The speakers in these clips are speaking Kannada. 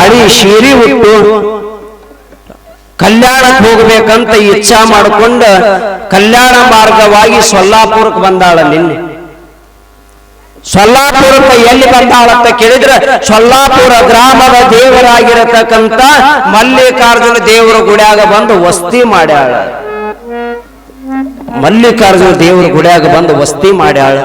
ಹಳಿ ಶೀರಿ ಉಟ್ಟು ಕಲ್ಯಾಣಕ್ಕೆ ಹೋಗ್ಬೇಕಂತ ಇಚ್ಛಾ ಮಾಡಿಕೊಂಡ ಕಲ್ಯಾಣ ಮಾರ್ಗವಾಗಿ ಸೊಲ್ಲಾಪುರಕ್ಕೆ ಬಂದಾಳ ನಿನ್ನೆ. ಸೊಲ್ಲಾಪುರಕ್ಕೆ ಎಲ್ಲಿ ಬಂದಾಳಂತ ಕೇಳಿದ್ರೆ ಸೊಲ್ಲಾಪುರ ಗ್ರಾಮದ ದೇವರಾಗಿರತಕ್ಕಂತ ಮಲ್ಲಿಕಾರ್ಜುನ ದೇವರ ಗುಡಿಯಾಗ ಬಂದು ವಸ್ತಿ ಮಾಡ್ಯಾಳ. ಮಲ್ಲಿಕಾರ್ಜುನ ದೇವರ ಗುಡಿಯಾಗ ಬಂದು ವಸ್ತಿ ಮಾಡ್ಯಾಳ.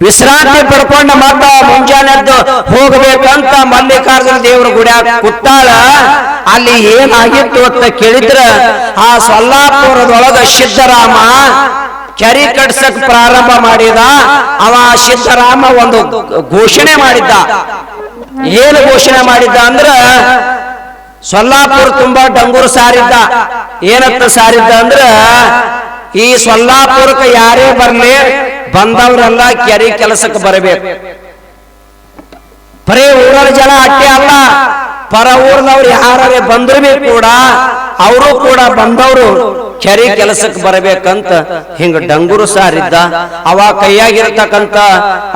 ವಿಶ್ರಾಂತಿ ಪಡ್ಕೊಂಡ ಮತ್ತ ಮುಂಜಾನೆದ್ದು ಹೋಗ್ಬೇಕಂತ ಮಲ್ಲಿಕಾರ್ಜುನ ದೇವರ ಗುಡಿಯಾಗ ಕುತ್ತಾಳ ಅಲ್ಲಿ ಏನಾಗಿತ್ತು ಅಂತ ಕೇಳಿದ್ರ ಆ ಸೊಲ್ಲಾಪುರದೊಳಗ ಸಿದ್ದರಾಮ ಕೆರಿ ಕಟ್ಸಕ್ ಪ್ರಾರಂಭ ಮಾಡಿದ. ಅವ ಸಿದ್ದರಾಮ ಒಂದು ಘೋಷಣೆ ಮಾಡಿದ್ದ. ಏನು ಘೋಷಣೆ ಮಾಡಿದ್ದ ಅಂದ್ರ ಸೊಲ್ಲಾಪುರ ತುಂಬಾ ಡಂಗೂರು ಸಾರಿದ್ದ. ಏನತ್ತ ಸಾರಿದ್ದ ಅಂದ್ರ ಈ ಸೊಲ್ಲಾಪುರಕ್ಕೆ ಯಾರೇ ಬರ್ಲಿ ಬಂದವರೆಲ್ಲ ಕೆರೆ ಕೆಲಸಕ್ಕೆ ಬರಬೇಕು? ಬರೀ ಊರರ ಜನ ಅಟ್ಟೆ ಅಲ್ಲ. ಪರ ಊರ್ನವ್ರು ಯಾರೇ ಬಂದ್ರು ಕೂಡ ಅವರು ಕೂಡ ಬಂದವರು ಕೆರೆ ಕೆಲಸಕ್ಕೆ ಬರಬೇಕಂತ ಹಿಂಗ ಡಂಗುರು ಸಾರಿದ್ದ. ಅವ ಕೈಯಾಗಿರ್ತಕ್ಕಂತ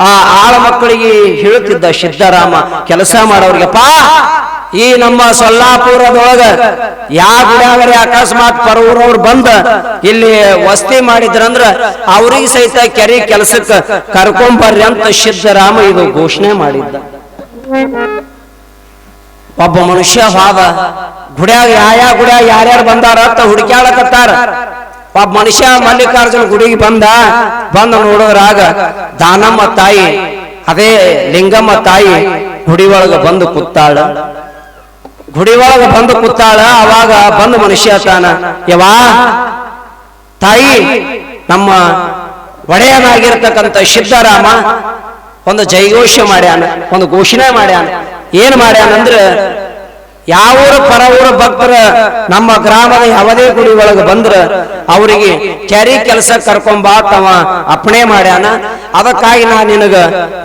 ಆ ಆಳ ಮಕ್ಕಳಿಗೆ ಹೇಳುತ್ತಿದ್ದ ಸಿದ್ದರಾಮ, ಕೆಲಸ ಮಾಡೋರ್ಗೆಪ್ಪ ಈ ನಮ್ಮ ಸೊಲ್ಲಾಪುರದೊಳಗ ಯಾವ ಗುಡಿಯಾಗರೆ ಅಕಸ್ಮಾತ್ ಪರವೂರವ್ರು ಬಂದ, ಇಲ್ಲಿ ವಸ್ತಿ ಮಾಡಿದ್ರಂದ್ರ ಅವ್ರಿಗೆ ಸಹಿತ ಕೆರೆ ಕೆಲಸಕ್ಕೆ ಕರ್ಕೊಂಬರ್ರಿ ಅಂತ ಸಿದ್ದರಾಮ ಇದು ಘೋಷಣೆ ಮಾಡಿದ್ದ. ಒಬ್ಬ ಮನುಷ್ಯ ಹೋದ, ಗುಡ್ಯಾಗ ಯಾವ ಗುಡ್ಯಾಗ ಯಾರ್ಯಾರು ಬಂದಾರ ಅಂತ ಹುಡುಕ್ಯಾಳಕತ್ತಾರ. ಒಬ್ಬ ಮನುಷ್ಯ ಮಲ್ಲಿಕಾರ್ಜುನ ಗುಡಿಗೆ ಬಂದ ಬಂದ ನೋಡೋದ್ರಾಗ ದಾನಮ್ಮ ತಾಯಿ, ಅದೇ ಲಿಂಗಮ್ಮ ತಾಯಿ ಗುಡಿ ಒಳಗ ಬಂದು ಕೂತಾಳ ಗುಡಿ ಒಳಗ ಬಂದು ಕೂತಾಳ ಅವಾಗ ಬಂದು ಮನುಷ್ಯ ತಾನ ಯವಾ ತಾಯಿ ನಮ್ಮ ಒಡೆಯನಾಗಿರ್ತಕ್ಕಂಥ ಸಿದ್ದರಾಮ ಒಂದು ಜೈಘೋಷ ಮಾಡ್ಯಾನ ಒಂದು ಘೋಷಣೆ ಮಾಡ್ಯಾನ ಏನ್ ಮಾಡ್ಯಾನಂದ್ರ ಯಾವ ಊರ ಪರ ಭಕ್ತರ ನಮ್ಮ ಗ್ರಾಮದ ಯಾವುದೇ ಗುಡಿ ಒಳಗೆ ಬಂದ್ರ ಅವರಿಗೆ ಕೆರಿ ಕೆಲಸ ಕರ್ಕೊಂಬಾತವ ಅಪ್ಪಣೆ ಮಾಡ್ಯಾನ. ಅದಕ್ಕಾಗಿ ನಾ ನಿನಗ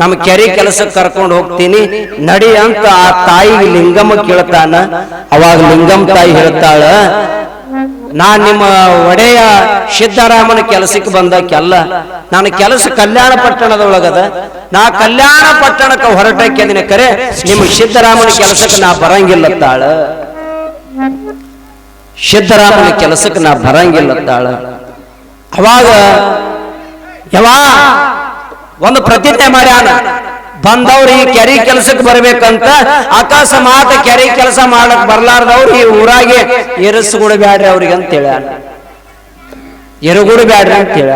ನಮ್ಮ ಕೆರಿ ಕೆಲಸಕ್ಕೆ ಕರ್ಕೊಂಡು ಹೋಗ್ತೀನಿ. ನಡಿ ಅಂತ ಆ ತಾಯಿಗೆ ಲಿಂಗಮ್ಮ ಕೇಳ್ತಾನ. ಅವಾಗ ಲಿಂಗಮ್ಮ ತಾಯಿ ಹೇಳ್ತಾಳ ನಾ ನಿಮ್ಮ ಒಡೆಯ ಸಿದ್ದರಾಮನ ಕೆಲಸಕ್ಕೆ ಬಂದಕ್ಕೆಲ್ಲ ನನ್ನ ಕೆಲಸ ಕಲ್ಯಾಣ ಪಟ್ಟಣದೊಳಗದ ನಾ ಕಲ್ಯಾಣ ಪಟ್ಟಣಕ್ಕೆ ಹೊರಟಕ್ಕೆ ದಿನ ಕರೆ ನಿಮ್ಮ ಸಿದ್ದರಾಮನ ಕೆಲಸಕ್ಕೆ ನಾ ಬರಂಗಿಲ್ಲತ್ತಾಳ? ಸಿದ್ದರಾಮನ ಕೆಲಸಕ್ಕೆ ನಾ ಬರಂಗಿಲ್ಲತ್ತಾಳ? ಅವಾಗ ಯಾವ ಒಂದು ಪ್ರತಿಜ್ಞೆ ಮಾಡ್ಯಾನ. ಬಂದವ್ರು ಈ ಕೆರೆ ಕೆಲಸಕ್ಕೆ ಬರ್ಬೇಕಂತ ಅಕಸ್ಮಾತ್ ಕೆರೆ ಕೆಲಸ ಮಾಡಕ್ ಬರ್ಲಾರ್ದವ್ರು ಈ ಊರಾಗೆ ಎರಸ್ಗುಡಬ್ಯಾಡ್ರಿ ಅವ್ರಿಗೆ ಅಂತ ಹೇಳ್ಯಾನ. ಎರಗುಡಬ್ಯಾಡ್ರಿ ಅಂತ ಹೇಳ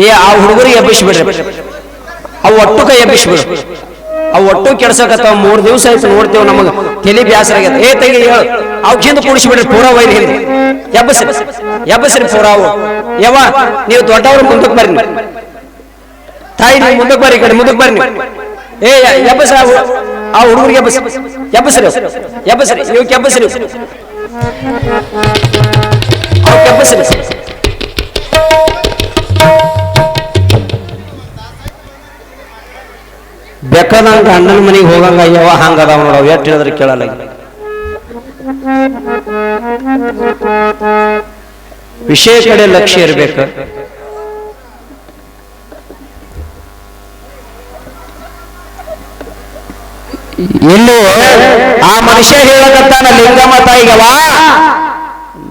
ಏ, ಆ ಹುಡುಗರಿಗೆ ಎಬ್ಬಿಸ್ಬಿಡ್ರಿ. ಅವು ಒಟ್ಟು ಕೈ ಎಬ್ಬಿಸ್ಬಿಡ್ರಿ ಅವು ಒಟ್ಟು ಕೆಡ್ಸಕತ್ತಾವ ಮೂರ್ ದಿವಸ ಆಯ್ತು ನೋಡ್ತೇವೆ ನಮಗ. ತಲೆ ಬ್ಯಾಸರಾಗ್ಯದ. ಏ, ತೆಗಿ, ಹೇಳು. ಅವ್ ಕೂಡಿಸಿಬಿಡ್ರಿ ಪೂರ ಒಯ್ದು ಹಿಂದೆ. ಎಬ್ಬಸ್ರಿ ಎಬ್ಬಸ್ರಿ ಪೂರ ಅವು ಯವ್ವ, ನೀವು ದೊಡ್ಡವ್ರು ಮುಂದಕ್ಕೆ ಬರ್ರಿ ತಾಯಿ, ನೀವು ಮುಂದಕ್ಕೆ ಬರ್ರಿ ಕಡೆ ಮುಂದಕ್ಕೆ ಬರ್ರಿ. ಏ ಎಬ್ಬಸ್ರಿ ಹು- ಆ ಹುಡುಗರಿಗೆ ಎಬ್ಬಸ್ ಎಬ್ಬಸ್ರಿ ಎಬ್ಬಸ್ರಿ ನೀವು ಎಬ್ಬಸ್ರಿ ಅವ್ಕ್ ಎಬ್ಬಸ್ರಿ ಬೆಕ್ಕದಂಗ ಅಣ್ಣನ ಮನೆಗೆ ಹೋಗಂಗ ಯಾವ ಹಂಗ ಅದಾವ ನೋಡವ್. ಎಷ್ಟು ಹೇಳಿದ್ರೆ ಕೇಳಲ್ಲ. ವಿಷಯ ಕಡೆ ಲಕ್ಷ್ಯ ಇರಬೇಕು. ಇಲ್ಲೂ ಆ ಮನುಷ್ಯ ಹೇಳಕತ್ತಾನ, ಲಿಂಗಮ್ಮ ತಾಯಿಗವ?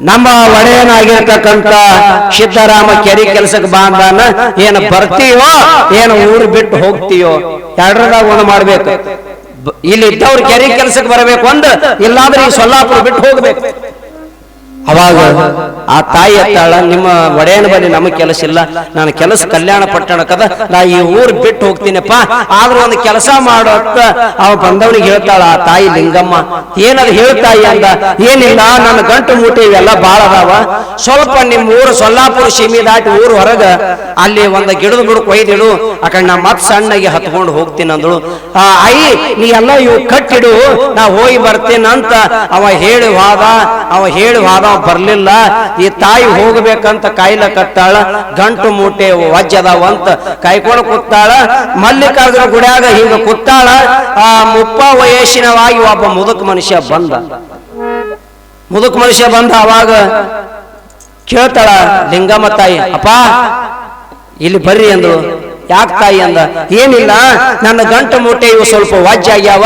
ನಮ್ಮ ಒಡೆಯನಾಗಿರ್ತಕ್ಕಂಥ ಸಿದ್ದರಾಮ ಕೆರೆ ಕೆಲಸಕ್ಕೆ ಬಾಂದಾನ ಏನು ಬರ್ತೀಯೋ, ಏನು ಊರು ಬಿಟ್ಟು ಹೋಗ್ತೀಯೋ, ಎರಡರದಾಗ ಒಂದು ಮಾಡ್ಬೇಕು. ಇಲ್ಲಿ ಇದ್ದವ್ರು ಕೆರೆ ಕೆಲಸಕ್ಕೆ ಬರಬೇಕು ಅಂದ ಇಲ್ಲಾಂದ್ರೆ ಈ ಸೊಲ್ಲಾಪುರ ಬಿಟ್ಟು ಹೋಗ್ಬೇಕು. ಅವಾಗ ಆ ತಾಯಿ ಎತ್ತಾಳ ನಿಮ್ಮ ಒಡೆಯನ ಬಳಿ ನಮ್ಮ ಕೆಲಸ ಇಲ್ಲ ನಾನು ಕೆಲಸ ಕಲ್ಯಾಣ ಪಟ್ಟಣಕ್ಕದ ನಾ ಈ ಊರು ಬಿಟ್ಟು ಹೋಗ್ತೀನಪ್ಪ. ಆದ್ರೂ ಒಂದು ಕೆಲಸ ಮಾಡೋ ಅಂತ ಅವ ಬಂದವನಿಗೆ ಹೇಳ್ತಾಳ ಆ ತಾಯಿ ಲಿಂಗಮ್ಮ ಏನದು ಹೇಳ್ತಾಯಿ ಅಂದ ಏನಿಲ್ಲ ನನ್ನ ಗಂಟು ಮೂಟೆ ಇವೆಲ್ಲ ಬಾಳ ಅದಾವ ಸ್ವಲ್ಪ ನಿಮ್ಮ ಊರು ಸೊಲ್ಲಾಪುರ ಸೀಮಿ ದಾಟಿ ಊರು ಹೊರಗ ಅಲ್ಲಿ ಒಂದು ಗಿಡದ ಬುಡಕ್ ಒಯ್ದಿಡು ಆ ಕಡೆ ನಾ ಮತ್ ಸಣ್ಣಗೆ ಹತ್ಕೊಂಡು ಹೋಗ್ತೀನಿ ಅಂದಳು. ಆ ಐ ನೀ ಎಲ್ಲ ಇವು ಕಟ್ಟಿಡು ನಾ ಹೋಗಿ ಬರ್ತೀನಿ ಅಂತ ಅವ ಹೇಳಿ ಹೋದ ಅವ ಹೇಳಿ ಹೋದ ಅವ ಬರ್ಲಿಲ್ಲ, ಈ ತಾಯಿ ಹೋಗ್ಬೇಕಂತ ಕಾಯ್ಲಕತ್ತಾಳ ಗಂಟು ಮೂಟೆ ವಜ್ಜದಾವ ಅಂತ ಕಾಯ್ಕೊಂಡು ಕೂತಾಳ ಮಲ್ಲಿಕಾರ್ಜುನ ಗುಡ್ಯಾಗ ಹಿಂಗ ಕೂತಾಳ ಆ ಮುಪ್ಪ ವಯಸ್ಸಿನವಾಗಿ ಒಬ್ಬ ಮುದುಕ ಮನುಷ್ಯ ಬಂದ. ಮುದುಕ ಮನುಷ್ಯ ಬಂದ ಅವಾಗ ಕೇಳ್ತಾಳ, ಲಿಂಗಮ್ಮ ತಾಯಿ, ಅಪ್ಪ, ಇಲ್ಲಿ ಬರ್ರಿ ಅಂದ್ರು ಯಾಕೆ ತಾಯಿ ಅಂದ? ಏನಿಲ್ಲ, ನನ್ನ ಗಂಟು ಮೂಟೆ ಇವು ಸ್ವಲ್ಪ ವಾಜ್ಯ ಆಗ್ಯಾವ.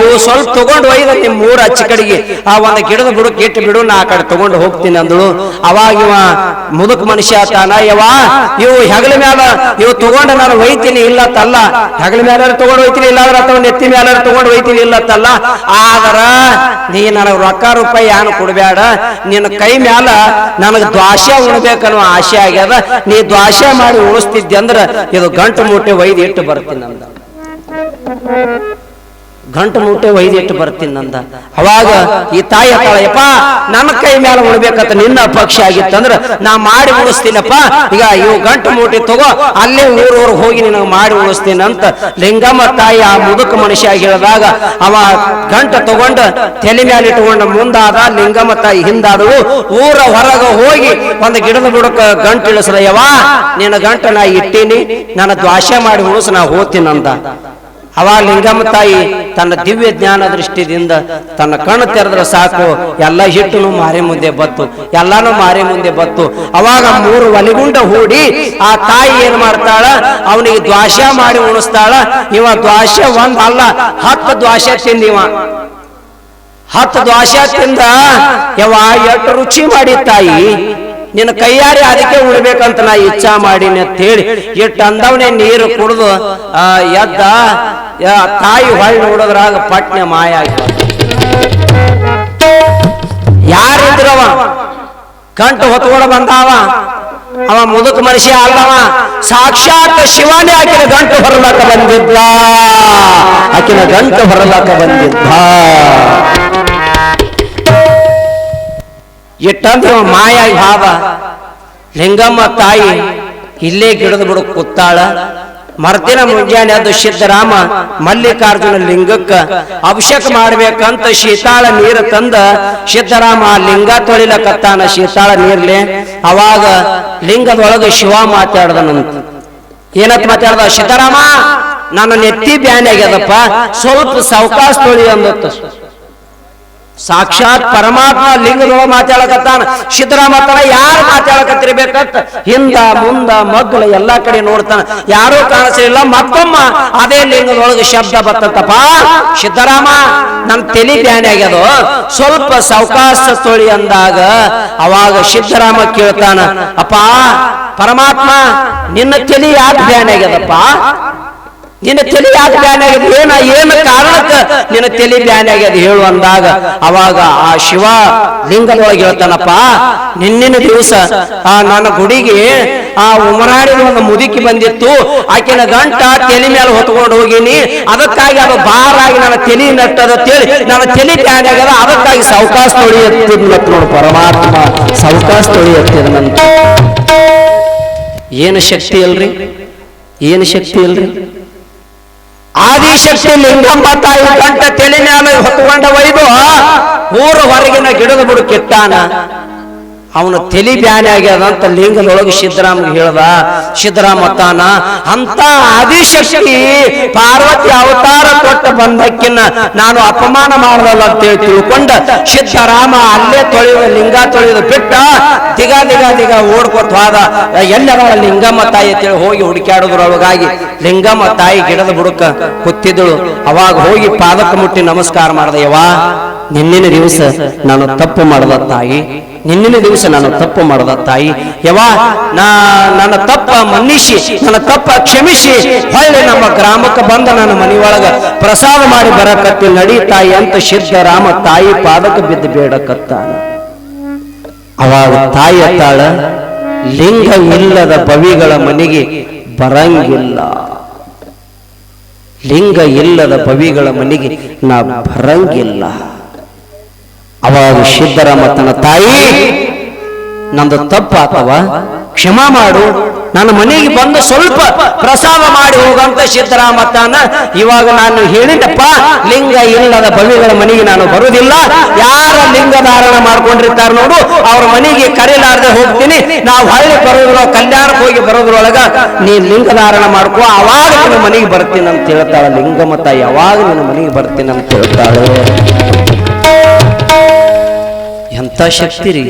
ಇವು ಸ್ವಲ್ಪ ತಗೊಂಡು ಒಯ್ದ ನಿಮ್ ಊರ ಅಚ್ಚ ಕಡೆಗೆ. ಆ, ಒಂದು ಗಿಡದ ಬಿಡು ಇಟ್ಟು ಬಿಡು, ನಾ ಆ ಕಡೆ ತಗೊಂಡು ಹೋಗ್ತೀನಿ ಅಂದಳು. ಅವಾಗ ಇವ ಮುದುಕ ಮನುಷ್ಯ ತಾನ ಯವ ಇವು ಹೆಗಲ ಮ್ಯಾಲ, ಇವು ತಗೊಂಡು ನಾನು ಒಯ್ತೀನಿ, ಇಲ್ಲ ತಲ್ಲ. ಹೆಗಲ ಮ್ಯಾಲ ತಗೊಂಡು ಹೋಯ್ತೀನಿ ಇಲ್ಲ ಅಂದ್ರೆ ಅಥವಾ ನೆತ್ತಿ ಮ್ಯಾಲ ತಗೊಂಡು ಹೋಯ್ತೀನಿ ಇಲ್ಲ ತಲ್ಲ. ಆದ್ರ, ನೀ ನನಗೆ ರೊಕ್ಕ ರೂಪಾಯಿ ಏನು ಕೊಡಬೇಡ ನಿನ್ನ ಕೈ ಮ್ಯಾಲ ನನಗೆ ದ್ವಾಸೆ ಉಣ್ಬೇಕನ್ನೋ ಆಸೆ ಆಗ್ಯದ. ನೀ ದ್ವಾಸೆ ಮಾಡಿ ಉಳಿಸ್ತಿದ್ದೆ ಅಂದ್ರ ಇದು ಗಂಟು ಮೂಟೆ ಒಯ್ದು ಇಟ್ಟು ಬರ್ತೀನಿ ನಂದ? ಗಂಟು ಮೂಟೆ ಒಯ್ದಿಟ್ಟು ಬರ್ತೀನಿ ನಂದ. ಅವಾಗ ಈ ತಾಯಿ ಅಪ್ಪ ನನ್ನ ಕೈ ಮೇಲೆ ಉಣ್ಬೇಕಂತ ನಿನ್ನ ಪಕ್ಷ ಆಗಿತ್ತಂದ್ರ ನಾ ಮಾಡಿ ಉಳಿಸ್ತೀನಪ್ಪ ಈಗ ಇವು ಗಂಟು ಮೂಟೆ ತಗೋ, ಅಲ್ಲೇ ಊರೂರು ಹೋಗಿ ನಿನಗೆ ಮಾಡಿ ಉಳಿಸ್ತೀನಿ ಅಂತ ಲಿಂಗಮ್ಮ ತಾಯಿ ಆ ಮುದುಕ ಮನುಷ್ಯ ಹೇಳಿದಾಗ, ಅವ ಗಂಟು ತಗೊಂಡು ತಲೆ ಮೇಲೆ ಇಟ್ಕೊಂಡು ಮುಂದಾದ ಲಿಂಗಮ್ಮ ತಾಯಿ ಹಿಂದಾದವು ಊರ ಹೊರಗ ಹೋಗಿ ಒಂದು ಗಿಡದ ಬುಡಕ ಗಂಟು ಇಳಿಸ್ರಯ್ಯವಾ ನಿನ್ನ ಗಂಟ ನಾ ಇಟ್ಟೀನಿ, ನನ್ನ ದ್ವಾಷೆ ಮಾಡಿ ಉಳಿಸ್ ನಾ ಹೋಗ್ತೀನಿ ಅಂದ. ಅವ ಲಿಂಗಮ್ಮ ತಾಯಿ ತನ್ನ ದಿವ್ಯ ಜ್ಞಾನ ದೃಷ್ಟಿದಿಂದ ತನ್ನ ಕಣ್ಣು ತೆರೆದ್ರೆ ಸಾಕು. ಎಲ್ಲ ಹಿಟ್ಟುನು ಮಾರಿ ಮುಂದೆ ಬತ್ತು. ಎಲ್ಲಾನು ಮಾರಿ ಮುಂದೆ ಬತ್ತು. ಅವಾಗ ಮೂರು ಒಲಿಗುಂಡ ಹೂಡಿ ಆ ತಾಯಿ ಏನ್ ಮಾಡ್ತಾಳ? ಅವನಿಗೆ ದ್ವಾಶ ಮಾಡಿ ಉಣಿಸ್ತಾಳ. ಇವ ದ್ವಾಶ ಒಂದ್ ಅಲ್ಲ ಹತ್ತು ದ್ವಾಶ ತಿಂದಿವ ಹತ್ತು ದ್ವಾಶ ತಿಂದ ಯವ ಎಷ್ಟು ರುಚಿ ಮಾಡಿ ತಾಯಿ? ನಿನ್ನ ಕೈಯಾರಿ ಅದಕ್ಕೆ ಉಡ್ಬೇಕಂತ ನಾ ಇಚ್ಛಾ ಮಾಡೀನಿ ಅಂತ ಹೇಳಿ ಎಷ್ಟು ಅಂದವನೇ ನೀರು ಕುಡಿದು ಎದ್ದ ತಾಯಿ ಹೊಳ್ಳಿ ನೋಡೋದ್ರಾಗ ಪಟ್ನೆ ಮಾಯ ಯಾರಿದ್ರವ ಕಂಟು ಹೊತ್ಕೊಳ ಬಂದಾವ? ಅವ ಮುದುಕ ಮನುಷ್ಯ ಅಲ್ಲವ? ಸಾಕ್ಷಾತ್ ಶಿವನೇ ಆಕಿನ ಗಂಟು ಹೊರಲಕ ಬಂದಿದ್ದ. ಆಕಿನ ಗಂಟು ಹೊರಲಕ ಬಂದಿದ್ದ. ಇಟ್ಟಂದ್ರೆ ಮಾಯ ಭಾವ ಲಿಂಗಮ್ಮ ತಾಯಿ ಇಲ್ಲೇ ಗಿಡದ ಬಿಡು ಕೂತಾಳ. ಮರ್ದಿನ ಮುಂಜಾನೆ ಅದು ಸಿದ್ದರಾಮ ಮಲ್ಲಿಕಾರ್ಜುನ ಲಿಂಗಕ್ಕ ಅಭಿಷೇಕ ಮಾಡ್ಬೇಕಂತ ಶೀತಾಳ ನೀರು ತಂದ ಸಿದ್ದರಾಮ ಲಿಂಗ ತೊಳಿಲಕತ್ತಾನ ಶೀತಾಳ ನೀರ್ಲೆ. ಅವಾಗ ಲಿಂಗದೊಳಗೆ ಶಿವ ಮಾತಾಡ್ದನಂತ ಏನಂತ ಮಾತಾಡ್ದ? ಸಿದ್ದರಾಮ ನನ್ನ ನೆತ್ತಿ ಬ್ಯಾನೆ ಆಗ್ಯದಪ್ಪ ಸ್ವಲ್ಪ ಸಾವಕಾಶ ತೊಳಿ ಅಂದತ್ತ. ಸಾಕ್ಷಾತ್ ಪರಮಾತ್ಮ ಲಿಂಗದೊಳಗ ಮಾತಾಡಕತ್ತಾನ. ಸಿದ್ದರಾಮತ್ತನ ಯಾರು ಮಾತಾಡಕತ್ತಿರ್ಬೇಕಂತ ಹಿಂದ, ಮುಂದ ಮಗ್ಗಲ ಎಲ್ಲಾ ಕಡೆ ನೋಡ್ತಾನ. ಯಾರೂ ಕಾಣಿಸಲಿಲ್ಲ ಮತ್ತೊಮ್ಮ ಅದೇ ಲಿಂಗದೊಳಗೆ ಶಬ್ದ ಬರ್ತಂತಪ್ಪ. ಸಿದ್ದರಾಮ, ನನ್ ತಲಿ ಬ್ಯಾನೆ ಆಗ್ಯದು? ಸ್ವಲ್ಪ ಸಾವಕಾಶ ತೊಳಿ ಅಂದಾಗ ಅವಾಗ ಸಿದ್ದರಾಮ ಕೇಳ್ತಾನ, ಅಪ್ಪ, ಪರಮಾತ್ಮ, ನಿನ್ನ ತಲಿ ಯಾಕೆ ಬ್ಯಾನೆ ಆಗ್ಯದಪ್ಪ? ನಿನ್ನ ತಲೆ ಯಾಕೆ ಬ್ಯಾನ್ ಆಗ್ಯದ ಏನ ಏನು ಕಾರಣಕ್ಕ ನಿನ್ನ ತಲೆ ಬ್ಯಾನೆ ಆಗ್ಯದ ಹೇಳು ಅಂದಾಗ ಅವಾಗ ಆ ಶಿವ ಲಿಂಗದೊಳಗೆ ಹೇಳ್ತಾನಪ್ಪ ನಿನ್ನಿನ ದಿವಸ ಆ ನನ್ನ ಗುಡಿಗೆ ಆ ಉಮರಾಡಿನ ಒಂದು ಮುದುಕಿ ಬಂದಿತ್ತು. ಆಕಿನ ಗಂಟ ತಲೆ ಮೇಲೆ ಹೊತ್ಕೊಂಡು ಹೋಗಿನಿ. ಅದಕ್ಕಾಗಿ ಅದು ಬಾರಾಗಿ ನನ್ನ ತಲೆ ನಟ್ಟದ ತೇಳಿ ನನ್ನ ತಲೆ ಬ್ಯಾನೆ ಆಗ್ಯದ. ಅದಕ್ಕಾಗಿ ಸಾವಕಾಶ ತೊಳಿ ಎತ್ತಿದ್ನತ್ ನೋಡು ಪರಮಾತ್ಮ ಸಾವಕಾಶ ತೊಳಿ ಎತ್ತಿದನಂತ ಏನು ಶಕ್ತಿ ಅಲ್ರಿ? ಏನು ಶಕ್ತಿ ಅಲ್ರಿ? ಆದಿಶಕ್ತಿ ಲಿಂಗಮ್ಮ ತಾಯಿ ಗಂಟ ತಲೆ ಮೇಲೆ ಹೊತ್ತುಕೊಂಡ ಹೊರಗಿನ ಗಿಡದ ಬುಡು ಕೆಟ್ಟಾನ ಅವನ ತಲಿ ಬ್ಯಾನೆ ಆಗ್ಯದ ಅಂತ ಲಿಂಗದೊಳಗೆ ಸಿದ್ದರಾಮ್ಗೆ ಹೇಳ್ದ. ಸಿದ್ದರಾಮ ತಾನ ಅಂತ ಆದಿಶಕ್ತಿ ಪಾರ್ವತಿ ಅವತಾರ ಕೊಟ್ಟ ಬಂದಕ್ಕಿನ್ನ ನಾನು ಅಪಮಾನ ಮಾಡಲ್ಲ ಅಂತೇಳಿ ತಿಳ್ಕೊಂಡ ಸಿದ್ದರಾಮ ಅಲ್ಲೇ ತೊಳೆಯುವ ಲಿಂಗ ತೊಳೆಯುವ ಬಿಟ್ಟ. ದಿಗ ದಿಗ ದಿಗ ಓಡ್ಕೊತ ಹೋದ. ಎಲ್ಲರ ಲಿಂಗಮ್ಮ ತಾಯಿ ಅಂತೇಳಿ ಹೋಗಿ ಹುಡುಕ್ಯಾಡೋದ್ರೊಳಗಾಗಿ ಲಿಂಗಮ್ಮ ತಾಯಿ ಗಿಡದ ಬುಡಕ ಕುತ್ತಿದ್ದಳು ಅವಾಗ ಹೋಗಿ ಪಾದಕ್ಕೆ ಮುಟ್ಟಿ ನಮಸ್ಕಾರ ಮಾಡ್ದೆ ಯವ್ವ. ನಿನ್ನಿನ ದಿವಸ ನಾನು ತಪ್ಪು ಮಾಡದ ತಾಯಿ, ನಿನ್ನಿನ ದಿವಸ ನಾನು ತಪ್ಪು ಮಾಡದ ತಾಯಿ. ಯವಾ ನಾ, ನನ್ನ ತಪ್ಪ ಮನ್ನಿಸಿ, ನನ್ನ ತಪ್ಪ ಕ್ಷಮಿಸಿ. ಹೊಳ್ಳಿ ನಮ್ಮ ಗ್ರಾಮಕ್ಕೆ ಬಂದ ನನ್ನ ಮನೆಯೊಳಗ ಪ್ರಸಾದ ಮಾಡಿ ಬರಕತ್ತಿ ನಡಿ ತಾಯಿ ಅಂತ ಸಿದ್ದರಾಮ ತಾಯಿ ಪಾದಕ್ಕೆ ಬಿದ್ದು ಬೇಡಕತ್ತಾನ. ಅವಾಗ ತಾಯಿ ತಾಳ ಲಿಂಗ ಇಲ್ಲದ ಬವಿಗಳ ಮನೆಗೆ ಬರಂಗಿಲ್ಲ. ಲಿಂಗ ಇಲ್ಲದ ಬವಿಗಳ ಮನೆಗೆ ನಾ ಬರಂಗಿಲ್ಲ. ಅವಾಗ ಸಿದ್ದರಾಮ ತನ್ನ ತಾಯಿ, ನಂದು ತಪ್ಪಾತವ ಕ್ಷಮಾ ಮಾಡು, ನನ್ನ ಮನೆಗೆ ಬಂದು ಸ್ವಲ್ಪ ಪ್ರಸಾದ ಮಾಡಿ ಹೋಗಂತ ಸಿದ್ದರಾಮ ತಾನ ಇವಾಗ ನಾನು ಹೇಳಿದಪ್ಪ. ಲಿಂಗ ಇಲ್ಲದ ಬವಿಗಳ ಮನೆಗೆ ನಾನು ಬರುವುದಿಲ್ಲ. ಯಾರ ಲಿಂಗ ಧಾರಣ ಮಾಡ್ಕೊಂಡಿರ್ತಾರ ನೋಡು, ಅವ್ರ ಮನೆಗೆ ಕರೆಯಲಾರದೆ ಹೋಗ್ತೀನಿ. ನಾವು ಹಳ್ಳಿ ಬರೋದ್ರ ಕಲ್ಯಾಣಕ್ಕೆ ಹೋಗಿ ಬರೋದ್ರೊಳಗ ನೀ ಲಿಂಗ ಧಾರಣ ಮಾಡ್ಕೋ, ಅವಾಗ ನಿನ್ನ ಮನೆಗೆ ಬರ್ತೀನಿ ಅಂತ ಹೇಳ್ತಾಳ ಲಿಂಗಮ್ಮ ತಾಯಿ. ಯಾವಾಗ ನಿನ್ನ ಮನೆಗೆ ಬರ್ತೀನಿ ಅಂತ ಹೇಳ್ತಾಳೆ. ಎಂತ ಶಕ್ತಿ ರೀ?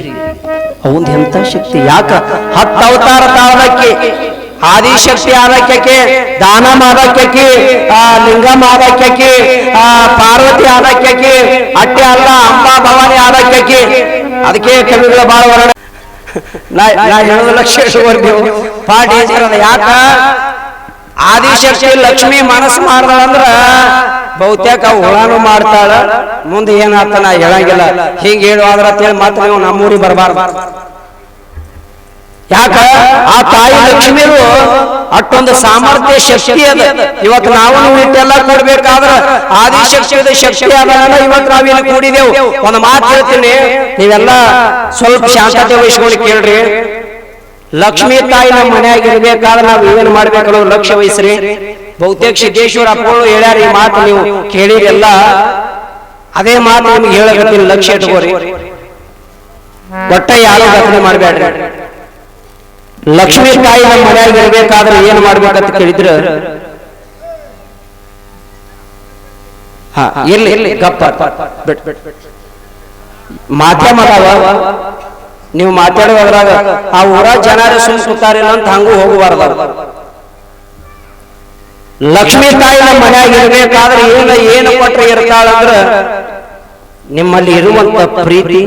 ಅವಂದು ಎಂಥ ಶಕ್ತಿ? ಯಾಕ? ಹತ್ತು ಅವತಾರ ತಾಳದಕ್ಕೆ ಆದಿಶಕ್ತಿ ಆದಕ್ಕೆ ದಾನ ಮಾಡಕ್ಕೆ ಆ, ಲಿಂಗ ಮಾಡಕ್ಕೆ ಆ, ಪಾರ್ವತಿ ಆದಕ್ಕೆ ಅಟ್ಟೆ ಅಲ್ಲ, ಅಂಬಾ ಭವಾನಿ ಆದಕ್ಕೆ ಅದಕ್ಕೆ ಕವಿಗಳ ಬಾಳ ವರ್ಣ ನಾ ಹೇಳೋದು ಇಟ್ಕೊಳ್ತೀವಿ ಪಾಠ ಯಾಕ? ಆದಿಶಕ್ತಿ ಲಕ್ಷ್ಮಿ ಮನಸ್ಸು ಮಾಡ್ದಳಂದ್ರ ಬಹುತೇಕ ಹುಳಾನು ಮಾಡ್ತಾಳ, ಮುಂದೆ ಏನಾತ ನಾ ಹೇಳಂಗಿಲ್ಲ. ಹಿಂಗ ಹೇಳುವಾದ್ರ ಅಂತೇಳಿ ಮತ್ತೆ ನೀವು ನಮ್ಮೂರಿಗೆ ಬರಬಾರ್ದು. ಯಾಕ? ಆ ತಾಯಿ ಲಕ್ಷ್ಮೀರು ಅಷ್ಟೊಂದು ಸಾಮರ್ಥ್ಯ, ಶಕ್ತಿ ಅದ. ಇವತ್ತು ನಾವು ಇಟ್ಟೆಲ್ಲ ಕೊಡ್ಬೇಕಾದ್ರ ಆದಿಶಕ್ತಿಯದ ಶಕ್ತಿ ಅದ ಇವತ್ ನಾವೇನು ಕೂಡಿದೆವು. ಒಂದು ಮಾತು ಹೇಳ್ತೀನಿ. ನೀವೆಲ್ಲ ಸ್ವಲ್ಪ ಶಾಂತತೆ ವಹಿಸ್ಕೊಂಡು ಕೇಳ್ರಿ. ಲಕ್ಷ್ಮೀ ತಾಯಿ ನಮ್ಮ ಮನ್ಯಾಗ ಇರ್ಬೇಕಾದ್ರೆ ನಾವು ಏನ್ ಮಾಡ್ಬೇಕು ಲಕ್ಷ್ಯ ವಹಿಸ್ರಿ. ಬಹುತೇಕ ಸಿದ್ದೇಶ್ವರ ಅಪ್ಪಗಳು ಹೇಳ್ಯಾರ ಈ ಮಾತು ನೀವು ಕೇಳಿರೆಲ್ಲ ಅದೇ ಮಾತು ನಿಮ್ಗೆ ಹೇಳಕತ್ತೀನಿ, ಲಕ್ಷ್ಯ ಇಟ್ಕೋರಿ ಒಟ್ಟ ಯಾರು ಘಟನೆ ಮಾಡಬೇಡ್ರಿ. ಲಕ್ಷ್ಮೀ ತಾಯಿ ನಮ್ಮ ಮನೆಯಲ್ಲಿ ಇರಬೇಕಾದ್ರೆ ಏನ್ ಮಾಡ್ಬೇಕಂತ ಕೇಳಿದ್ರ, ಹಾ ಇಲ್ಲಿ ಗಪ್ಪ ಮಾಧ್ಯಮ ನೀವು ಮಾತಾಡುವಾಗ ಆ ಊರ ಜನರು ಸುಮ್ ಅಂತ ಹಂಗೂ ಹೋಗಬಾರ್ದು. ಲಕ್ಷ್ಮೀ ತಾಯಿ ನಮ್ಮ ಮನ್ಯಾಗ ಇರಬೇಕಾದ್ರೆ ಏನು ಏನು ಕೊಟ್ಟರೆ ಇರ್ತಾಳಂದ್ರ ನಿಮ್ಮಲ್ಲಿ ಇರುವಂತ ಪ್ರೀತಿ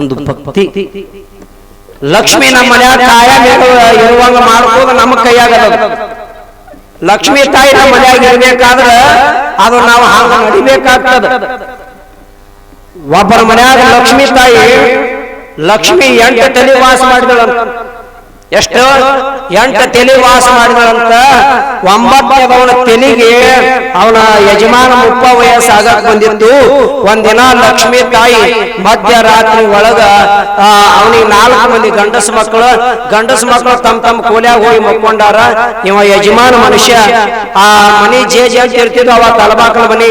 ಒಂದು ಭಕ್ತಿ. ಲಕ್ಷ್ಮಿ ನಮ್ಮ ಮನ್ಯಾಗ ತಾಯಿ ಇರುವಂಗ ಮಾಡ್ಬೋದು ನಮ್ಮ ಕೈಯಾಗ ಲಕ್ಷ್ಮೀ ತಾಯಿ ನಮ್ಮ ಮನ್ಯಾಗ ಇರ್ಬೇಕಾದ್ರ ಅದು ನಾವು ಹಾಗ ನಡಿಬೇಕಾಗ್ತದ. ಒಬ್ಬರ ಮನ್ಯಾಗ ಲಕ್ಷ್ಮೀ ತಾಯಿ ಲಕ್ಷ್ಮಿ ಎಂಟು ತಲೆ ವಾಸ ಮಾಡಿದಳಂತ. ಎಷ್ಟು ಎಂಟು ತಲೆ ವಾಸ ಮಾಡಿದಳಂತ ಒಂಬತ್ತನೇದವನ ತೆಲಿಗೆ ಅವನ ಯಜಮಾನ ಮುಪ್ಪ ವಯಸ್ಸಾಗಕ್ ಬಂದಿತ್ತು. ಒಂದಿನ ಲಕ್ಷ್ಮೀ ತಾಯಿ ಮಧ್ಯರಾತ್ರಿ ಒಳಗ ಅವನಿಗೆ ನಾಲ್ಕು ಮಂದಿ ಗಂಡಸ ಮಕ್ಕಳು ಗಂಡಸ ಮಕ್ಕಳು ತಮ್ಮ ತಮ್ಮ ಕೋಲ್ಯಾಗ ಹೋಗಿ ಮಕ್ಕೊಂಡಾರ. ಇವ ಯಜಮಾನ ಮನುಷ್ಯ, ಆ ಮನಿ ಜೇ ಜೇ ಅಂತ ಇರ್ತಿದ್ವು ಅವ ತಲಬಾಕಲ ಮನಿ.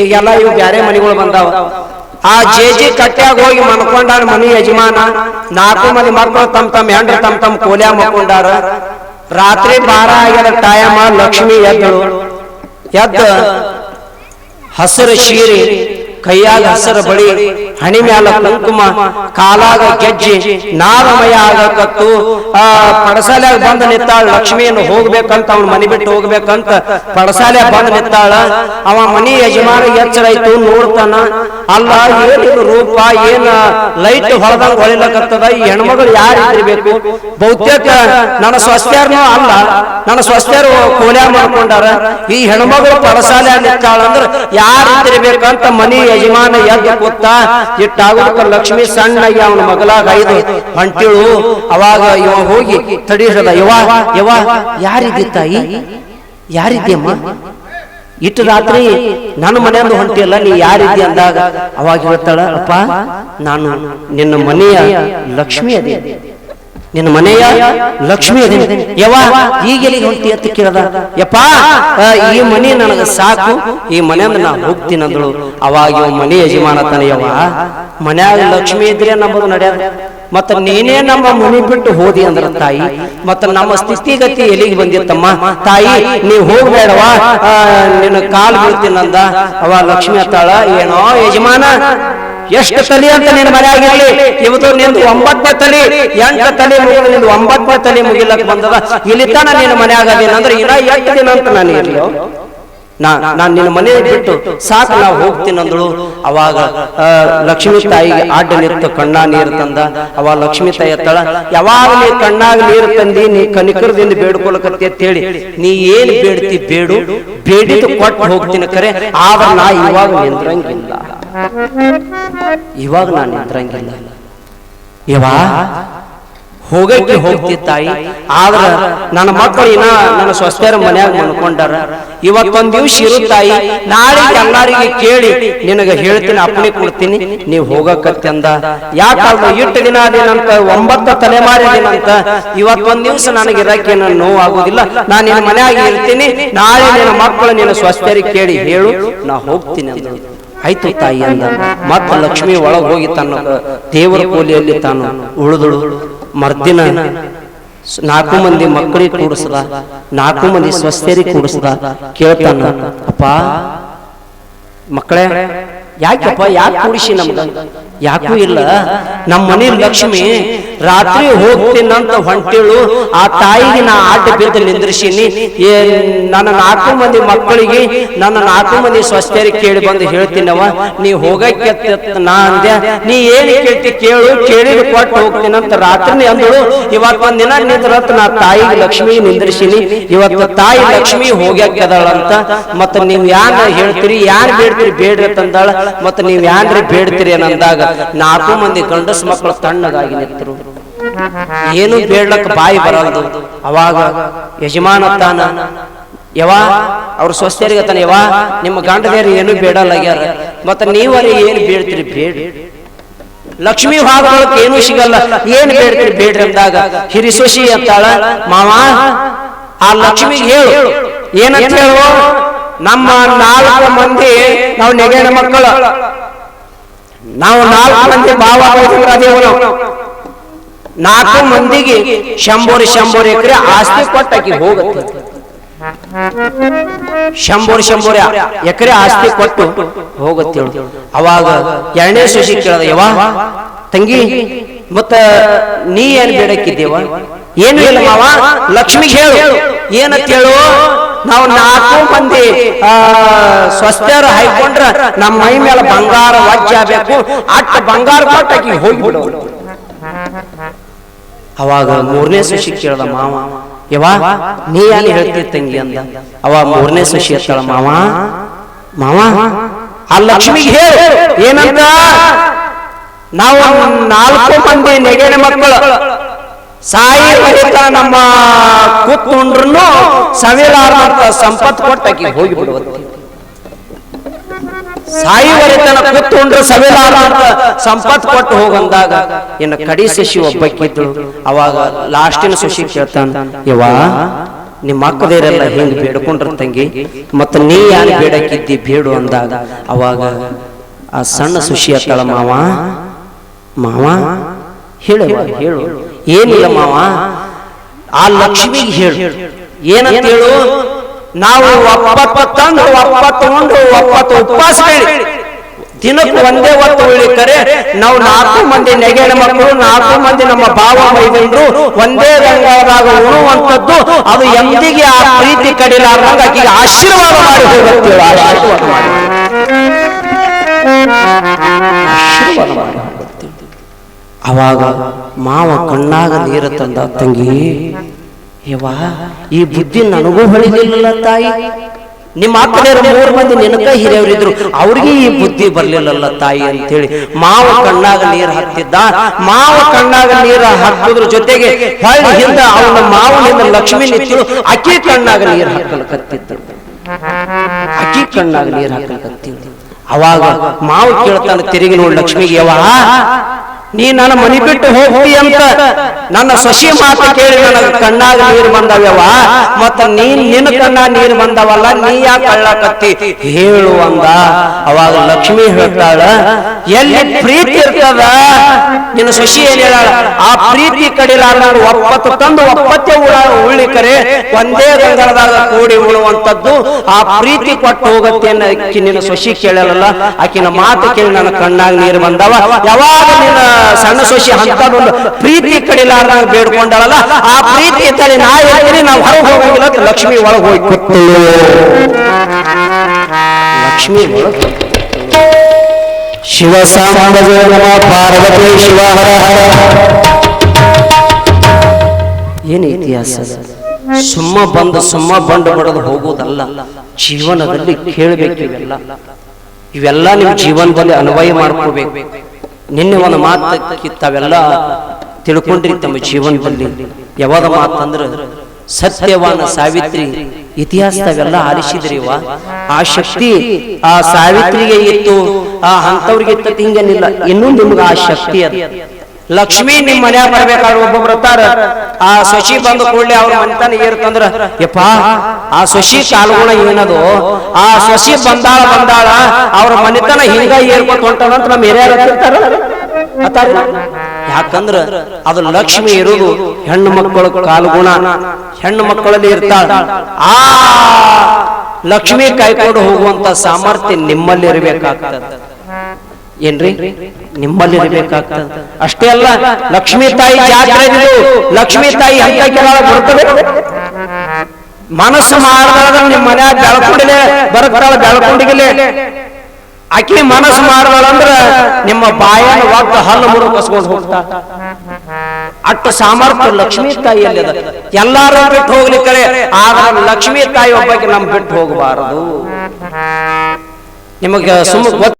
ಈಗೆಲ್ಲ ಇವು ಬ್ಯಾರೆ ಮನಿಗಳು ಬಂದಾವ. ಆ ಜೇಜಿ ಕಟ್ಟ್ಯಾಗ ಹೋಗಿ ಮನ್ಕೊಂಡಾರ ಮನಿ ಯಜಮಾನ. ನಾಲ್ಕು ಮಂದಿ ಮಕ್ಕಳು ತಮ್ಮ ತಮ್ಮ ಹೆಂಡ್ರು ತಮ್ಮ ತಮ್ಮ ಕೋಲ್ಯ ಮಕ್ಕೊಂಡಾರ. ರಾತ್ರಿ ಬಾರ ಆಗ್ಯದ ಟೈಮ ಲಕ್ಷ್ಮಿ ಎದ್ದಳು. ಎದ್ದ ಹಸಿರು ಶೀರಿ ಕೈಯಾಗ ಹಸರ ಬಳಿ ಹಣಿ ಮ್ಯಾಲ ಕುಂಕುಮ ಕಾಲಾಗ ಗೆಜ್ಜೆ ನಾರಮಯ ಆಗಕತ್ತು ಆ ಪಡಸಾಲ್ಯಾಗ ಬಂದ ನಿತ್ತಾಳ ಲಕ್ಷ್ಮಿಯನ್ನು ಹೋಗ್ಬೇಕಂತ ಅವ್ನ ಮನಿ ಬಿಟ್ಟು ಹೋಗ್ಬೇಕಂತ ಪಡಸಾಲ್ಯಾಗ ಬಂದ ನಿತ್ತಾಳ ಅವ ಮನಿ ಯಜಮಾನ ಎಚ್ಚರ ಆಯ್ತು ನೋಡ್ತಾನ ಅಲ್ಲ ಏನಿದು ರೂಪ ಏನ ಲೈಟ್ ಹೊರದಂಗ ಹೊಳಿಲಕತ್ತದ ಈ ಹೆಣ್ಮಗಳು ಯಾರು ಇರ್ಬೇಕು? ಬಹುತೇಕ ನನ್ನ ಸ್ವಸ್ಥ್ಯಾರನು ಅಲ್ಲ. ನನ್ನ ಸ್ವಸ್ಥ್ಯರು ಕೋಲ್ಯಾ ಮಾಡ್ಕೊಂಡಾರ ಈ ಹೆಣ್ಮಗಳು ಪಡಸಾಲೆ ನಿತ್ತಾಳ ಅಂದ್ರ ಯಾರು ಮನಿ ಯಜಮಾನ ಎದ್ದು ಕೂತ ಇಟ್ಟಾಗುದಕ್ಕ ಲಕ್ಷ್ಮಿ ಸಣ್ಣಗೆ ಅವನ ಮಗಲಾಗ ಐದು ಹೊಂಟಿಳು ಅವಾಗ ಇವ ಹೋಗಿ ತಡಿ ಹಿಡದ ಯವ ಯವ ಯಾರಿದ್ದಿ ತಾಯಿ ಯಾರಿದ್ದೀಯಮ್ಮ? ಇಟ್ಟು ರಾತ್ರಿ ನನ್ನ ಮನೆಯಲ್ಲೂ ಹೊಂಟಿಯಲ್ಲ ನೀ ಯಾರಿದ್ದಿ ಅಂದಾಗ ಅವಾಗ ಹೇಳ್ತಾಳ ಅಪ್ಪ ನಾನು ನಿನ್ನ ಮನೆಯ ಲಕ್ಷ್ಮಿ ಅದೇ ನಿನ್ನ ಮನೆಯ ಲಕ್ಷ್ಮಿ ಯವ ಈಗ ಎಲ್ಲಿಗೆ ಹೊಂಟಿ ಅಂತ ಕೇಳದ? ಯಪ್ಪ ಈ ಮನೆ ನನಗೆ ಸಾಕು. ಈ ಮನೆಯಿಂದ ನಾನು ಹೋಗ್ತೀನಿ ಅಂದಳು. ಅವಾಗ ಮನೆ ಯಜಮಾನ ತಾನೆ ಯವ ಮನ್ಯಾಗ ಲಕ್ಷ್ಮಿ ಇದ್ರೆ ನಮ್ಮದು ನಡೆಯದ. ಮತ್ತ ನೀನೇ ನಮ್ಮ ಮನೆ ಬಿಟ್ಟು ಹೋದಿ ಅಂದ್ರ ತಾಯಿ. ಮತ್ತ ನಮ್ಮ ಸ್ಥಿತಿಗತಿ ಎಲ್ಲಿಗೆ ಬಂದಿತ್ತಮ್ಮ? ತಾಯಿ ನೀ ಹೋಗ್ಬೇಡವಾ ನಿನ್ನ ಕಾಲ್ ಬೀಳ್ತೀನಂದ ಅವ ಲಕ್ಷ್ಮಿ ಅತ್ತಾಳ ಏನೋ ಯಜಮಾನ ಎಷ್ಟು ತಲೆ ಅಂತ ನಿನ್ನ ಮನೆಯಾಗಿರ್ಲಿ ಇವತ್ತು ನಿಂದು ಒಂಬತ್ತನೇ ತಲೆ, ಎಂಟು ತಲೆ ಮುಗಿದ ನಿಂದು ಒಂಬತ್ತನೇ ತಲೆ ಮುಗಿಲಕ್ಕೆ ಬಂದದ? ಇಲ್ಲಿ ತನ ನಿನ್ನ ಮನ್ಯಾಗ ಅಂದ್ರೆ ಇನ್ನ ಎಷ್ಟು ದಿನ ಅಂತ ನಾನು ಇರ್ಲಿಯೋ? ನಾ, ನಾನ್ ನಿನ್ನ ಮನೆ ಬಿಟ್ಟು ಸಾಕು ನಾವು ಹೋಗ್ತೀನಿ ಅಂದಳು. ಅವಾಗ ಲಕ್ಷ್ಮೀ ತಾಯಿಗೆ ಆಡ್ಡ ನಿಂತು ಕಣ್ಣ ನೀರು ತಂದ. ಅವ ಲಕ್ಷ್ಮೀ ತಾಯಿ ಎತ್ತಳ, ಯಾವಾಗ ನೀ ಕಣ್ಣಾಗ ನೀರು ತಂದಿ, ನೀ ಕನಿಕರದಿಂದ ಬೇಡ್ಕೊಳಕತ್ತಿ? ಅಂತ ಹೇಳಿ, ನೀ ಏನ್ ಬೇಡ್ತಿ, ಬೇಡು. ಬೇಡಿದ್ದು ಕೊಟ್ಟು ಹೋಗ್ತೀನಿ ಕರೆ. ಆದ್ರೆ ನಾ ಇವಾಗ ನಿಂದ್ರಂಗಿಲ್ಲ. ಇವಾಗ ನಾನು ನಿಂತ್ರಂಗಿಲ್ಲ. ಇವಾ ಹೋಗಕ್ಕೆ ಹೋಗ್ತಿ ತಾಯಿ ಆದ್ರ ನನ್ನ ಮಕ್ಕಳು ಇನ್ನ ನನ್ನ ಸ್ವಸ್ಥರ ಮನ್ಯಾಗ ಮನ್ಕೊಂಡಾರ ಇವತ್ತೊಂದ್ ದಿವ್ಸ ಇರು ತಾಯಿ ನಾಳೆ ಎಲ್ಲಾರಿಗೆ ಕೇಳಿ ನಿನಗೆ ಹೇಳ್ತೀನಿ ಅಪ್ಪಣೆ ಕೊಡ್ತೀನಿ ನೀವು ಹೋಗಕ್ಕೆ ಅಂದ. ಯಾಕಂದ್ರೆ ಇಟ್ಟು ದಿನ ಅದೇನಂತ ಒಂಬತ್ತು ತಲೆಮಾರಿ ಅದೇನಂತ ಇವತ್ತೊಂದ್ ದಿವ್ಸ ನನಗೆ ನನ್ನ ನೋವು ಆಗುದಿಲ್ಲ. ನಾನು ನಿನ್ನ ಮನ್ಯಾಗ ಇರ್ತೀನಿ ನಾಳೆ ನಿನ್ನ ಮಕ್ಕಳು ನಿನ್ನ ಸ್ವಸ್ಥರಿಗೆ ಕೇಳಿ ಹೇಳು ನಾ ಹೋಗ್ತೀನಿ ಅಂದಳು. ಆಯ್ತು ತಾಯಿ ಅಂದ. ಮತ್ತ ಲಕ್ಷ್ಮಿ ಒಳಗೆ ಹೋಗಿ ತನ್ನ ದೇವರ ಕೋಲಿಯಲ್ಲಿ ತಾನು ಉಳಿದಳು. ಮರ್ದಿನ ನಾಲ್ಕು ಮಂದಿ ಮಕ್ಕಳಿಗೆ ಕೂಡಿಸ್ದ. ನಾಲ್ಕು ಮಂದಿ ಸ್ವಸ್ಥರಿಗೆ ಕೂಡಿಸ್ದ. ಕೇಳ್ತಾನ, ಅಪ್ಪ, ಮಕ್ಕಳೇ ಯಾಕಪ್ಪ ಯಾಕೆ ಕೂಡಿಸಿ ನಮ್ಗ? ಯಾಕೂ ಇಲ್ಲ. ನಮ್ಮ ಮನೆ ಲಕ್ಷ್ಮಿ ರಾತ್ರಿ ಹೋಗ್ತೀನಂತ ಹೊಂಟೇಳು. ಆ ತಾಯಿಗೆ ನಾ ಆಟ ಬಿದ್ದು ನಿಂದ್ರಿಸೀನಿ. ಏ ನನ್ನ ನಾಲ್ಕು ಮಂದಿ ಮಕ್ಕಳಿಗೆ ನನ್ನ ನಾಲ್ಕು ಮಂದಿ ಸ್ವಸ್ಥರಿಗೆ ಕೇಳಿ ಬಂದು ಹೇಳ್ತೀನವ ನೀ ಹೋಗಕ್ಕೆ ನಾ ಅಂದೆ. ನೀ ಏನು ಕೇಳ್ತಿ ಕೇಳು ಕೇಳಿ ಕೊಟ್ಟು ಹೋಗ್ತೀನಂತ ರಾತ್ರಿ ಅಂದಳು. ಇವತ್ತು ಒಂದ್ ದಿನ ನಿಂದ್ರತ್ ನಾ ತಾಯಿಗೆ ಲಕ್ಷ್ಮಿ ನಿಂದ್ರಿಸೀನಿ. ಇವತ್ತು ತಾಯಿ ಲಕ್ಷ್ಮಿ ಹೋಗ್ಯಾಕದಳಂತ ಮತ್ತ ನೀವ್ ಯಾರ ಹೇಳ್ತೀರಿ ಯಾರು ಬೇಡ್ತೀರಿ ಬೇಡ್ರಿ ತಂದಾಳ ಮತ್ತ ನೀವ್ ಯಾನ್ರಿ ಬೇಡ್ತೀರಿ ಅನ್ನಂದಾಗ ನಾಲ್ಕು ಮಂದಿ ಗಂಡಸ್ ಮಕ್ಕಳು ತಣ್ಣದಾಗಿ ನಿಂತರು. ಏನು ಬೇಡಕ್ಕೆ ಬಾಯಿ ಬರಲ್ದು. ಅವಾಗ ಯಜಮಾನ ತಾನ ಯವಾ ಅವ್ರ ಸ್ವಸ್ಥರಿಗೆ ತಾನೆ ಯವಾ ನಿಮ್ಮ ಗಂಡದೇರು ಏನು ಬೇಡಲ್ಲಾಗ್ಯಾರ. ಮತ್ತ ನೀವೇ ಏನು ಬೇಡ್ತೀರಿ ಬೇಡ. ಲಕ್ಷ್ಮಿ ಭಾಗಕ್ಕೆ ಏನು ಸಿಗಲ್ಲ. ಏನ್ ಬೇಡ್ತೀರಿ ಬೇಡ್ರಿ ಅಂದಾಗ ಶಶಿ ಅಂತಾಳ, ಮಾವ, ಆ ಲಕ್ಷ್ಮಿಗೆ ಹೇಳು. ಏನಂತ ಹೇಳುವ? ನಮ್ಮ ನಾಲ್ಕು ಮಂದಿ ನಾವು ನೆಗೆಣ ಮಕ್ಕಳು. ನಾವು ನಾಲ್ಕು ಮಂದಿ ಭಾವ ನಾಲ್ಕು ಮಂದಿಗೆ ಶಂಬೋರಿ ಶಂಬೋರಿ ಎಕರೆ ಆಸ್ತಿ ಕೊಟ್ಟಾಕಿ ಹೋಗುತ್ತೆ. ಶಂಬೋರಿ ಶಂಬೋರಿ ಎಕರೆ ಆಸ್ತಿ ಕೊಟ್ಟು ಹೋಗುತ್ತೆ ಅವಾಗ ಎರಡನೇ ಶಶಿ ಕೇಳದ ಯಾವ ತಂಗಿ ಮತ್ತ ನೀ ಏನ್ ಬೇಡಕ್ಕಿದ್ದೇವ ಏನು ಇಲ್ಲ ಮಾವ ಲಕ್ಷ್ಮಿಗೆ ಹೇಳು. ಏನಂತ ಹೇಳು? ನಾವು ನಾಲ್ಕು ಮಂದಿ ಸ್ವಸ್ಥರು ಹಾಯ್ಕೊಂಡ್ರ ನಮ್ಮ ಮೈ ಮೇಲೆ ಬಂಗಾರ ವಾಜ್ಯ ಆಗಬೇಕು. ಅಟ್ಟ ಬಂಗಾರ ಕೊಟ್ಟಾಕಿ ಹೋಗ್ಬಿಡೋ ಅವಾಗ ಮೂರನೇ ಸಸಿ ಕೇಳ್ದ ಮಾವ ಯವಾ ನೀ ಏನ್ ಹೇಳ್ತೀರಿ ತಂಗಿ ಅಂದ. ಅವ ಮೂರನೇ ಸಸಿ ಹೇಳ್ತಾಳ ಮಾವ ಮಾವ, ಆ ಲಕ್ಷ್ಮಿಗೆ ಹೇಳು, ಏನಂತ? ನಾವು ನಾಲ್ಕು ಮಂದಿ ನೆಗೆನ ಮಕ್ಕಳು ಸಾಯಿ ಬಳಿಕ ನಮ್ಮ ಕೂತ್ಕೊಂಡ್ರು ಸವಿಲಾರಂತ ಸಂಪತ್ ಕೊಟ್ಟಾಕಿ ಹೋಗಿ ಸಾಯಿ ಸಾಯುವರೆತನ ಕೂತ್ಕೊಂಡ್ರು ಸವಿಲಾರಂತ ಸಂಪತ್ ಕೊಟ್ಟು ಹೋಗಂದಾಗ ಇನ್ನು ಕಡಿ ಶಶಿ ಒಬ್ಬಕ್ಕಿದ್ರು. ಅವಾಗ ಲಾಸ್ಟಿನ ಶಶಿ ಕೇಳ್ತಾನ ಯವಾ ನಿಮ್ಮ ಅಕ್ಕದೇರೆಲ್ಲ ಹಿಂಗ್ ಬೇಡ್ಕೊಂಡ್ರ ತಂಗಿ? ಮತ್ತ ನೀ ಯಾರು ಬೇಡಕ್ಕಿದ್ದಿ ಬೇಡು ಅಂದಾಗ? ಅವಾಗ, ಆ ಸಣ್ಣ ಸುಶಿ ಅತ್ತಳ ಮಾವ ಮಾವ ಹೇಳುವ. ಹೇಳು. ಏನಿಲ್ಲ ಮಾವ. ಆ ಲಕ್ಷ್ಮಿಗೆ ಹೇಳು. ಏನಂತ ಹೇಳು? ನಾವು ಒಪ್ಪತ್ತು ತಂದು ಒಪ್ಪತ್ತು ಉಂಡು ಒಪ್ಪತ್ತು ಉಪವಾಸ ಬೇಡಿ ದಿನಕ್ಕೆ ಒಂದೇ ಹೊತ್ತು ಉಳಿಕರೆ ನಾವು ನಾಲ್ಕು ಮಂದಿ ನೆಗೆಣ ಮಕ್ಕಳು ನಾಲ್ಕು ಮಂದಿ ನಮ್ಮ ಭಾವ ಮೈದಂಡ್ರು ಒಂದೇ ರಂಗದಾಗ ಉಳುವಂಥದ್ದು ಅದು ಎಂದಿಗೆ ಆ ಪ್ರೀತಿ ಕಡಿಲಾರ್ದಂಗ ಆಕೆಗೆ ಆಶೀರ್ವಾದ ಮಾಡಿ ಹೋಗುತ್ತೇವೆ ಆಶೀರ್ವಾದ ಮಾಡಿ. ಆಶೀರ್ವಾದ ಮಾಡಿ. ಅವಾಗ ಮಾವ ಕಣ್ಣಾಗ ನೀರ ತಂದ, ತಂಗಿ, ಯವ್ವಾ, ಈ ಬುದ್ಧಿ ನನಗೂ ಹೊಳಿಲಿಲ್ಲ ತಾಯಿ. ನಿಮ್ಮ ಅಕ್ಕದೇರು ಮೂರು ಮಂದಿ ನಿನಕ ಹಿರಿಯವರಿದ್ರು. ಅವ್ರಿಗೆ ಈ ಬುದ್ಧಿ ಬರ್ಲಿಲ್ಲಲ್ಲ ತಾಯಿ ಅಂತೇಳಿ ಮಾವ ಕಣ್ಣಾಗ ನೀರು ಹತ್ತಿದ್ದ. ಮಾವ ಕಣ್ಣಾಗ ನೀರು ಹಾಕೋದ್ರ ಜೊತೆಗೆ ಹಿಂದ ಅವನ ಮಾವನಿಂದ ಲಕ್ಷ್ಮಿ ನಿಂತಳು ಅಕ್ಕಿ ಕಣ್ಣಾಗ ನೀರು ಹಾಕಲು ಕತ್ತಿದ್ದ ಅಕ್ಕಿ ಕಣ್ಣಾಗ ನೀರು ಹಾಕಲು ಕತ್ತಿದ್ದ ಅವಾಗ ಮಾವು ಕೇಳ್ತಾನೆ, ತಿರುಗಿ ನೋಡಿ ಲಕ್ಷ್ಮಿಗೆ, ಯವ್ವ ನೀ ನನ್ನ ಮನಿ ಬಿಟ್ಟು ಹೋಗ್ತಿ ಅಂತ ನನ್ನ ಸಸಿ ಮಾತು ಕೇಳಿ ನನ್ನ ಕಣ್ಣಾಗ ನೀರು ಬಂದವ್ಯವ. ಮತ್ತ ನೀನ್ ನಿನ್ನ ಕಣ್ಣ ನೀರು ಬಂದವಲ್ಲ, ನೀ ಯಾಕೆ ಕಳ್ಳಕತ್ತಿ ಹೇಳು ಅಂದ. ಅವಾಗ ಲಕ್ಷ್ಮಿ ಹೇಳ್ತಾಳ, ಎಲ್ಲಿ ಪ್ರೀತಿ ಇರ್ತದ? ನಿನ್ನ ಸಸಿ ಏನ್ ಹೇಳ ಆ ಪ್ರೀತಿ ಕಡಿಲಾರ ಒಪ್ಪತ್ತು ತಂದು ಒಪ್ಪತ್ತೆ ಉಳ ಉಳ್ಳಿಕರೆ ಒಂದೇ ಗಂಗಳದಾಗ ಕೂಡಿ ಉಳುವಂತದ್ದು ಆ ಪ್ರೀತಿ ಕೊಟ್ಟು ಹೋಗತ್ತೆ ನಿನ್ನ ಸೊಸಿ ಕೇಳಲ್ಲ ಆಕಿನ ಮಾತು ಕೇಳಿ ನನ್ನ ಕಣ್ಣಾಗ ನೀರು ಬಂದವ. ಯಾವಾಗ ನಿನ್ನ ಸಣ್ಣ ಸೊಸಿ ಒಂದು ಪ್ರೀತಿ ಕಡಿಲಾರ ಬೇಡ್ಕೊಂಡಳಲ್ಲ ಆ ಪ್ರೀತಿ ಇದ್ದಲ್ಲಿ ನಾ ಹೇಳ್ತೀನಿ ನಾವು ಹೊರಗೆ ಹೋಗಂಗಿಲ್ಲ ಅಂತ ಲಕ್ಷ್ಮಿ ಒಳಗೆ ಹೋಗಿ ಲಕ್ಷ್ಮಿ ಒಳಗೆ ಶಿವ ಸಾಂಬ ನಮ ಪಾರ್ವತಿ ಶಿವ ಏನು ಇತಿಹಾಸ ಸುಮ್ಮ ಬಂದು ಸುಮ್ಮ ಬಂಡು ಬಡದು ಹೋಗುವುದಲ್ಲ ಜೀವನದಲ್ಲಿ ಕೇಳಬೇಕು ಇವೆಲ್ಲ. ಇವೆಲ್ಲ ನಿಮ್ಮ ಜೀವನದಲ್ಲಿ ಅನ್ವಯ ಮಾಡ್ಕೋಬೇಕು. ನಿನ್ನೆ ಒಂದು ಮಾತು ತಾವೆಲ್ಲ ತಿಳ್ಕೊಂಡ್ರಿ ತಮ್ಮ ಜೀವನದಲ್ಲಿ. ಯಾವಾಗ ಮಾತಂದ್ರೆ ಸತ್ಯವಾನ ಸಾವಿತ್ರಿ ಇತಿಹಾಸ ತಾವೆಲ್ಲ ಆಲಿಸಿದ್ರಿವ ಆ ಶಕ್ತಿ ಆ ಸಾವಿತ್ರಿಗೆ ಇತ್ತು, ಆ ಅಂತವ್ರಿಗೆ ಇತ್ತ ಹಿಂಗೇನಿಲ್ಲ. ಇನ್ನೂ ನಿಮ್ಗೆ ಆ ಶಕ್ತಿ ಅದ. ಲಕ್ಷ್ಮಿ ನಿಮ್ ಮನ್ಯಾಗ ಬರ್ಬೇಕಾದ್ರೆ ಒಬ್ಬೊಬ್ರು ಬರುತ್ತಾರ ಆ ಶಶಿ ಬಂದ ಕೂಡಲೇ ಅವ್ರ ಮನೆತನ ಏರ್ತಂದ್ರ ಯಪ್ಪ, ಆ ಶಶಿ ಕಾಲ್ಗುಣ ಏನದು? ಆ ಶಶಿ ಬಂದಾಳ ಬಂದಾಳ, ಅವ್ರ ಮನೆತನ ಹಿಂಗ ಏರ್ಕೊತ ಅಂತ ನಮ್ಮ ಹಿರಿಯರ ಯಾಕಂದ್ರ ಅದು ಲಕ್ಷ್ಮಿ ಇರುವುದು ಹೆಣ್ಣು ಮಕ್ಕಳ ಕಾಲುಗುಣ. ಹೆಣ್ಣು ಮಕ್ಕಳಲ್ಲಿ ಇರ್ತಾಳ. ಆ ಲಕ್ಷ್ಮಿ ಕೈಕೊಂಡು ಹೋಗುವಂತ ಸಾಮರ್ಥ್ಯ ನಿಮ್ಮಲ್ಲಿ ಇರಬೇಕಾಗ್ತದೆ. ಏನ್ರಿ? ನಿಮ್ಮಲ್ಲಿ ಇರ್ಬೇಕಾಗ್ತದ ಅಷ್ಟೇ ಅಲ್ಲ ಲಕ್ಷ್ಮೀ ತಾಯಿ ಜಾತ್ರೆ ಲಕ್ಷ್ಮೀ ತಾಯಿ ಅಂತ ಕೆಲವು ಬರ್ತದೆ. ಮನಸ್ಸು ಮಾಡದ ನಿಮ್ಮ ಮನ್ಯಾಗ ಬೆಳ್ಕೊಂಡಿಲೆ ಬರಕಾಲ ಬೆಳ್ಕೊಂಡಿಗಿಲೆ. ಆಕಿ ಮನಸ್ಸು ಮಾಡಿದಳಂದ್ರ ನಿಮ್ಮ ಬಾಯನ್ನ ಒಟ್ಟ ಹಲ್ಲು ಮುರು ಕಸ್ಕೊಂಡು ಹೋಗ್ತಾ ಅಟ್ಟು ಸಾಮರ್ಥ್ಯ ಲಕ್ಷ್ಮೀ ತಾಯಿಯಲ್ಲಿ ಅದ ಎಲ್ಲಾರು ಬಿಟ್ಟು ಹೋಗ್ಲಿಕ್ಕೆ ಆದ್ರೆ ಲಕ್ಷ್ಮೀ ತಾಯಿ ಒಬ್ಬಕ್ಕೆ ನಮ್ ಬಿಟ್ಟು ಹೋಗಬಾರದು. ನಿಮಗೆ ಸುಮ್ಮ